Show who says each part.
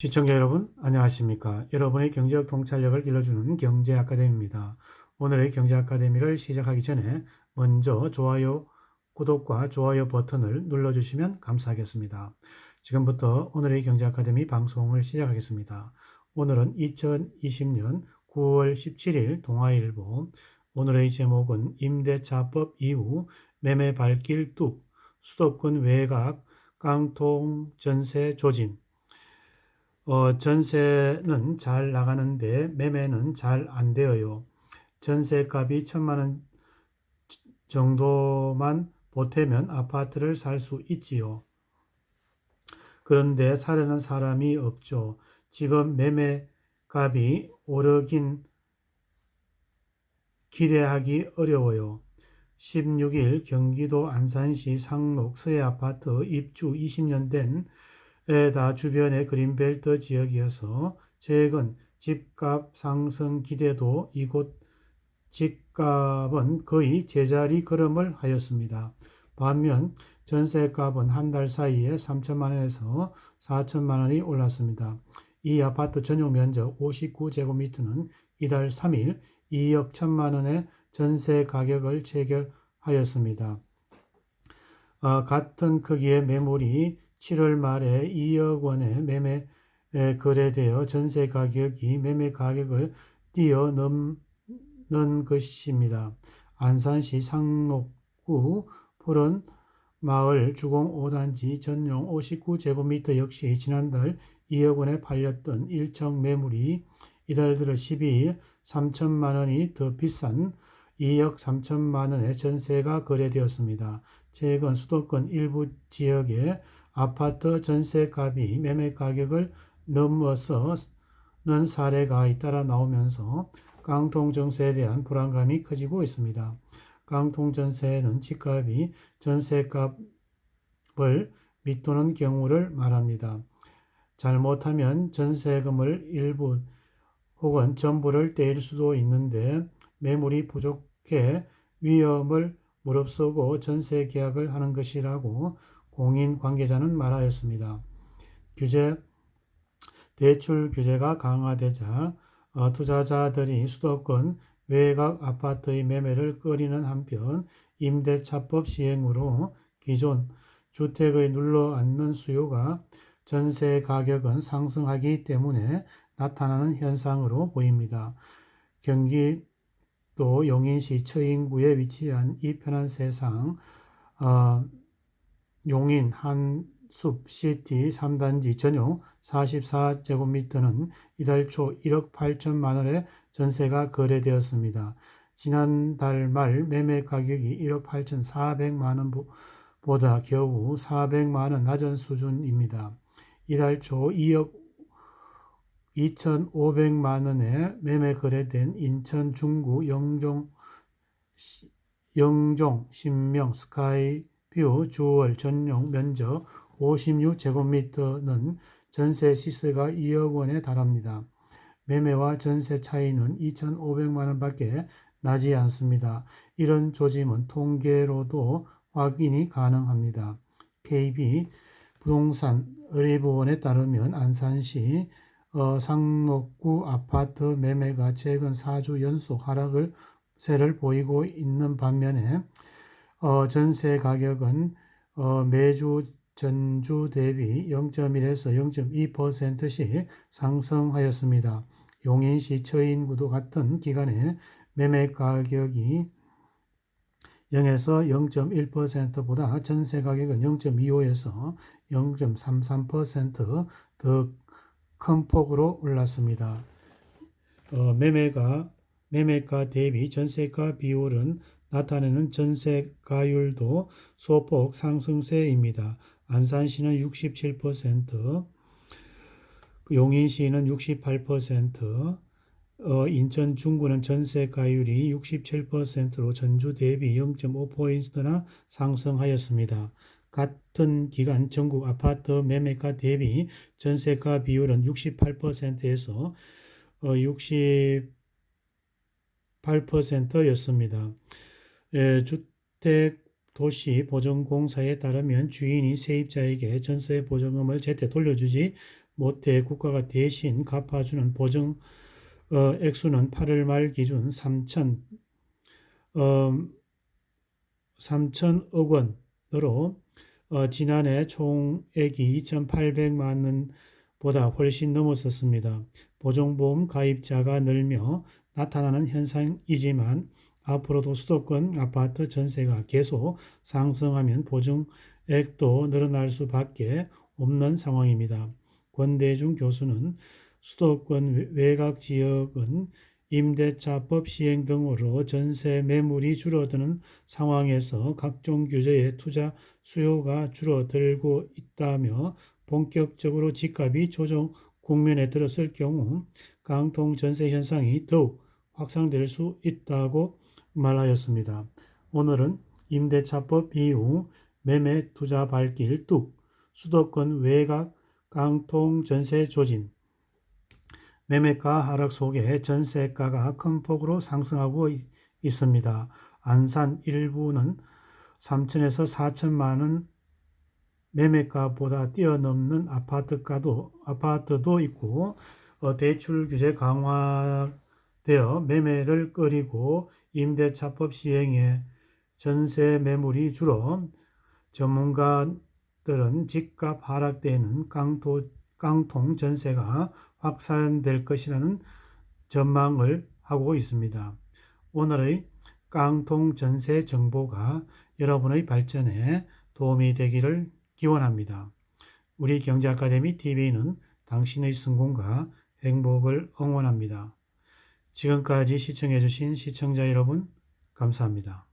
Speaker 1: 시청자 여러분 안녕하십니까? 여러분의 경제적 통찰력을 길러주는 경제 아카데미입니다. 오늘의 경제 아카데미를 시작하기 전에 먼저 좋아요 구독과 좋아요 버튼을 눌러주시면 감사하겠습니다. 지금부터 오늘의 경제 아카데미 방송을 시작하겠습니다. 오늘은 2020년 9월 17일 동아일보. 오늘의 제목은 임대차법 이후 매매 발길 뚝 수도권 외곽 깡통 전세 조짐 어, 전세는 잘 나가는데 매매는 잘 안 되어요. 전세 값이 천만 원 정도만 보태면 아파트를 살 수 있지요. 그런데 사려는 사람이 없죠. 지금 매매 값이 오르긴 기대하기 어려워요. 16일 경기도 안산시 상록 서해 아파트 입주 20년 된 에다 주변의 그린벨트 지역이어서 최근 집값 상승 기대도 이곳 집값은 거의 제자리 걸음을 하였습니다. 반면 전세값은 한 달 사이에 3천만 원에서 4천만 원이 올랐습니다. 이 아파트 전용 면적 59제곱미터는 이달 3일 2억 1천만 원의 전세 가격을 체결하였습니다. 어, 같은 크기의 매물이 7월 말에 2억 원의 매매 거래되어 전세 가격이 매매 가격을 뛰어넘는 것입니다. 안산시 상록구 푸른 마을 주공 5단지 전용 59제곱미터 역시 지난달 2억 원에 팔렸던 일정 매물이 이달 들어 12일 3천만 원이 더 비싼 2억 3천만 원의 전세가 거래되었습니다. 최근 수도권 일부 지역에 아파트 전세 값이 매매 가격을 넘어서는 사례가 잇따라 나오면서 깡통 정세에 대한 불안감이 커지고 있습니다. 깡통 전세는 집값이 전세값을 밑도는 경우를 말합니다. 잘못하면 전세금을 일부 혹은 전부를 떼일 수도 있는데 매물이 부족해 위험을 무릅쓰고 전세 계약을 하는 것이라고 공인 관계자는 말하였습니다. 규제 대출 규제가 강화되자 어, 투자자들이 수도권 외곽 아파트의 매매를 꺼리는 한편 임대차법 시행으로 기존 주택의 눌러앉는 수요가 전세 가격은 상승하기 때문에 나타나는 현상으로 보입니다. 경기도 용인시 처인구에 위치한 이 편한 세상 어, 용인 한숲 시티 3단지 전용 44제곱미터는 이달 초 1억 8천만 원의 전세가 거래되었습니다. 지난달 말 매매 가격이 1억 8천4백만 원보다 겨우 400만 원 낮은 수준입니다. 이달 초 2억 2,500만 원에 매매 거래된 인천 중구 영종 영종 신명 스카이 뷰 주월 전용 면적 56제곱미터는 전세 시세가 2억 원에 달합니다. 매매와 전세 차이는 2,500만 원밖에 나지 않습니다. 이런 조짐은 통계로도 확인이 가능합니다. KB 부동산 의뢰보원에 따르면 안산시 어, 상록구 아파트 매매가 최근 4주 연속 하락을 세를 보이고 있는 반면에 어, 전세 가격은 어, 매주 전주 대비 0.1에서 0.2%씩 상승하였습니다. 용인시 처인구도 같은 기간에 매매 가격이 0에서 0.1%보다 전세 가격은 0.25에서 0.33%더 큰 폭으로 올랐습니다. 어, 매매가 매매가 대비 전세가 비율은 나타내는 전세 가율도 소폭 상승세입니다. 안산시는 67%, 그 용인시는 68%, 어, 인천 중구는 전세 가율이 67%로 전주 대비 0.5포인트나 상승하였습니다. 같은 기간 전국 아파트 매매가 대비 전세가 비율은 68%에서 어, 68%였습니다. 예, 주택 도시 보증공사에 따르면 주인이 세입자에게 전세 보증금을 제때 돌려주지 못해 국가가 대신 갚아주는 보증 어, 액수는 8월 말 기준 3천 어, 3천억 원으로 어, 지난해 총액이 2,800만 원보다 훨씬 넘었었습니다. 보증보험 가입자가 늘며 나타나는 현상이지만 앞으로도 수도권 아파트 전세가 계속 상승하면 보증액도 늘어날 수밖에 없는 상황입니다. 권대중 교수는 수도권 외곽 지역은 임대차법 시행 등으로 전세 매물이 줄어드는 상황에서 각종 규제에 투자 수요가 줄어들고 있다며 본격적으로 집값이 조정 국면에 들었을 경우 깡통 전세 현상이 더욱 확산될 수 있다고 말하였습니다. 오늘은 임대차법 이후 매매 투자 발길 뚝 수도권 외곽 깡통 전세 조짐 매매가 하락 속에 전세가가 큰 폭으로 상승하고 있습니다. 안산 일부는 3천에서 4천만 원 매매가보다 뛰어넘는 아파트가도 아파트도 있고 어, 대출 규제 강화되어 매매를 꺼리고 임대차법 시행에 전세 매물이 줄어 전문가들은 집값 하락되는 깡통, 깡통 전세가 확산될 것이라는 전망을 하고 있습니다. 오늘의 깡통 전세 정보가 여러분의 발전에 도움이 되기를 기원합니다. 우리 경제아카데미 TV는 당신의 성공과 행복을 응원합니다. 지금까지 시청해주신 시청자 여러분, 감사합니다.